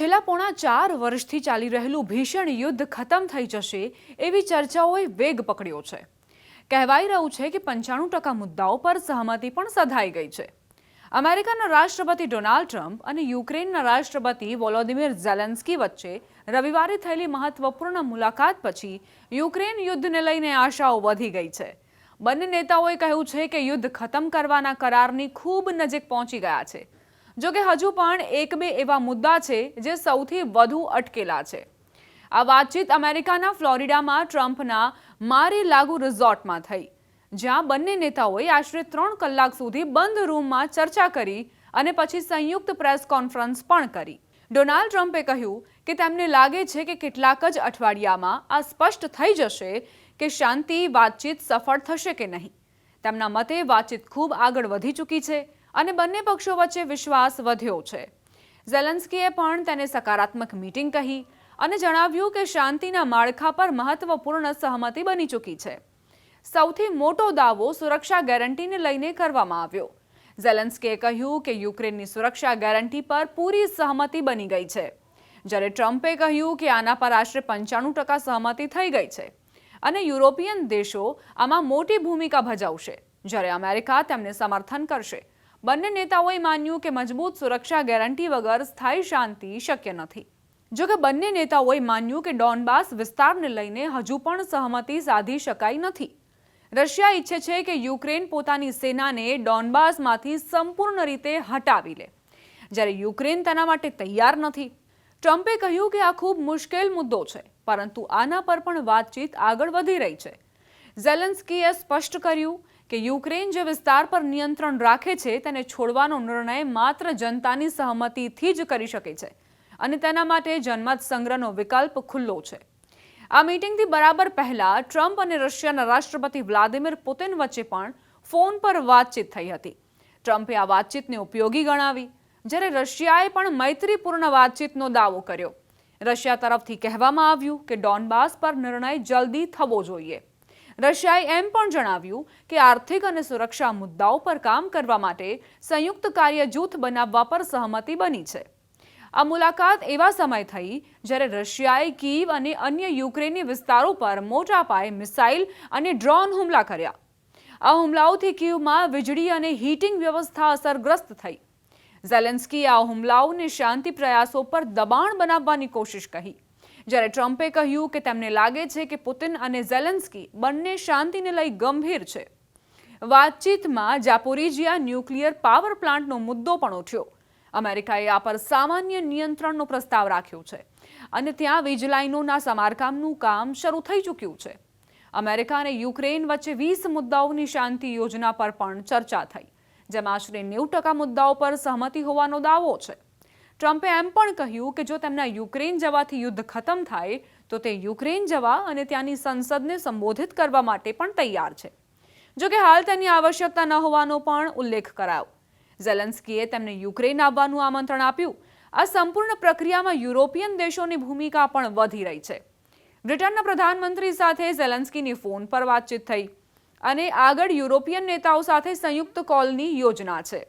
છેલ્લા પોણા ચાર વર્ષથી ચાલી રહેલું ભીષણ યુદ્ધ ખતમ થઈ જશે એવી ચર્ચાઓએ વેગ પકડ્યો છે. કહેવાઈ રહ્યું છે કે પંચાણું ટકા મુદ્દાઓ પર સહમતિ પણ સધાઈ ગઈ છે. અમેરિકાના રાષ્ટ્રપતિ ડોનાલ્ડ ટ્રમ્પ અને યુક્રેનના રાષ્ટ્રપતિ વોલોદિમીર ઝેલેન્સ્કી વચ્ચે રવિવારે થયેલી મહત્વપૂર્ણ મુલાકાત પછી યુક્રેન યુદ્ધને લઈને આશાઓ વધી ગઈ છે. બંને નેતાઓએ કહ્યું છે કે યુદ્ધ ખતમ કરવાના કરારની ખૂબ નજીક પહોંચી ગયા છે. જો કે હજુ પણ એક બે એવા મુદ્દા છે જે સૌથી વધુ અટકેલા છે. આ વાતચીત અમેરિકાના ફ્લોરિડામાં ટ્રમ્પના મારી લાગુ રિઝોર્ટમાં થઈ. જ્યાં બંને નેતાઓએ આશરે ત્રણ કલાક સુધી બંધ રૂમમાં ચર્ચા કરી અને પછી સંયુક્ત પ્રેસ કોન્ફરન્સ પણ કરી. ડોનાલ્ડ ટ્રમ્પે કહ્યું કે તેમને લાગે છે કે કેટલાક જ અઠવાડિયામાં આ સ્પષ્ટ થઈ જશે કે શાંતિ વાતચીત સફળ થશે કે નહીં. તેમના મતે વાતચીત ખૂબ આગળ વધી ચૂકી છે. અને બંને પક્ષો વચ્ચે વિશ્વાસ વધ્યો છે. ઝેલેન્સ્કીએ પણ તેને સકારાત્મક મીટિંગ કહી અને જણાવ્યું કે શાંતિના માળખા પર મહત્વપૂર્ણ સહમતિ બની ચૂકી છે. સૌથી મોટો દાવો સુરક્ષા ગેરંટીને લઈને કરવામાં આવ્યો. ઝેલેન્સ્કીએ કહ્યું કે યુક્રેનની સુરક્ષા ગેરંટી પર પૂરી સહમતિ બની ગઈ છે. જ્યારે ટ્રમ્પે કહ્યું કે આના પર આશરે પંચાણું ટકા સહમતિ થઈ ગઈ છે અને યુરોપિયન દેશો આમાં મોટી ભૂમિકા ભજવશે. જ્યારે અમેરિકા તેમને સમર્થન કરશે બંને નેતાઓએ માન્યું કે મજબૂત સુરક્ષા ગેરંટી વગર સ્થાયી શાંતિ શક્ય નથી. જો કે બંને નેતાઓએ માન્યું કે ડોનબાસ વિસ્તારને લઈને હજુ પણ સહમતિ સાધી શકાઈ નથી. રશિયા ઈચ્છે છે કે યુક્રેન પોતાની સેનાને ડોનબાસમાંથી સંપૂર્ણ રીતે હટાવી લે. જ્યારે યુક્રેન તેના માટે તૈયાર નથી. ટ્રમ્પે કહ્યું કે આ ખૂબ મુશ્કેલ મુદ્દો છે, પરંતુ આના પર પણ વાતચીત આગળ વધી રહી છે. ઝેલેન્સ્કીએ સ્પષ્ટ કર્યું કે યુક્રેન જે વિસ્તાર પર નિયંત્રણ રાખે છે, તેને છોડવાનો નિર્ણય માત્ર જનતાની સહમતિથી જ કરી શકે છે અને તેના માટે જનમત સંગ્રહનો વિકલ્પ ખુલ્લો છે. આ મીટિંગથી બરાબર પહેલા ટ્રમ્પ અને રશિયાના રાષ્ટ્રપતિ વ્લાદિમીર પુતિન વચ્ચે પણ ફોન પર વાતચીત થઈ હતી. ટ્રમ્પે આ વાતચીતને ઉપયોગી ગણાવી, જ્યારે રશિયાએ પણ મૈત્રીપૂર્ણ વાતચીતનો દાવો કર્યો. રશિયા તરફથી કહેવામાં આવ્યું કે ડોનબાસ પર નિર્ણય જલ્દી થવો જોઈએ. રશિયાએ એમ પણ જણાવ્યું કે આર્થિક અને સુરક્ષા મુદ્દાઓ પર કામ કરવા માટે સંયુક્ત કાર્ય જૂથ બનાવવા પર સહમતિ બની છે. આ મુલાકાત એવા સમય થઈ જ્યારે રશિયાએ કીવ અને અન્ય યુક્રેની વિસ્તારો પર મોટા પાયે મિસાઇલ અને ડ્રોન હુમલા કર્યા. આ હુમલાઓથી કીવમાં વીજળી અને હીટિંગ વ્યવસ્થા અસરગ્રસ્ત થઈ. ઝેલેન્સ્કીએ આ હુમલાઓને શાંતિ પ્રયાસો પર દબાણ બનાવવાની કોશિશ કહી. જ્યારે ટ્રમ્પે કહ્યું કે તેમને લાગે છે કે પુતિન અને ઝેલેન્સ્કી બંને શાંતિને લઈ ગંભીર છે. વાતચીતમાં જાપોરીજિયા ન્યુક્લિયર પાવર પ્લાન્ટનો મુદ્દો પણ ઉઠ્યો. અમેરિકાએ આ પર સામાન્ય નિયંત્રણનો પ્રસ્તાવ રાખ્યો છે અને ત્યાં વીજલાઇનોના સમારકામનું કામ શરૂ થઈ ચૂક્યું છે. અમેરિકા અને યુક્રેન વચ્ચે વીસ મુદ્દાઓની શાંતિ યોજના પર પણ ચર્ચા થઈ, જેમાં આશરે નેવું ટકા મુદ્દાઓ પર સહમતિ હોવાનો દાવો છે. ટ્રમ્પે એમ પણ કહ્યું કે જો તેમના યુક્રેન જવાથી યુદ્ધ ખતમ થાય, તો તે યુક્રેન જવા અને ત્યાંની સંસદને સંબોધિત કરવા માટે પણ તૈયાર છે. જો કે હાલ તેની આવશ્યકતા ન હોવાનો પણ ઉલ્લેખ કરાયો. ઝેલેન્સ્કીએ તેમને યુક્રેન આવવાનું આમંત્રણ આપ્યું. આ સંપૂર્ણ પ્રક્રિયામાં યુરોપિયન દેશોની ભૂમિકા પણ વધી રહી છે. બ્રિટનના પ્રધાનમંત્રી સાથે ઝેલેન્સ્કીની ફોન પર વાતચીત થઈ અને આગળ યુરોપિયન નેતાઓ સાથે સંયુક્ત કોલની યોજના છે.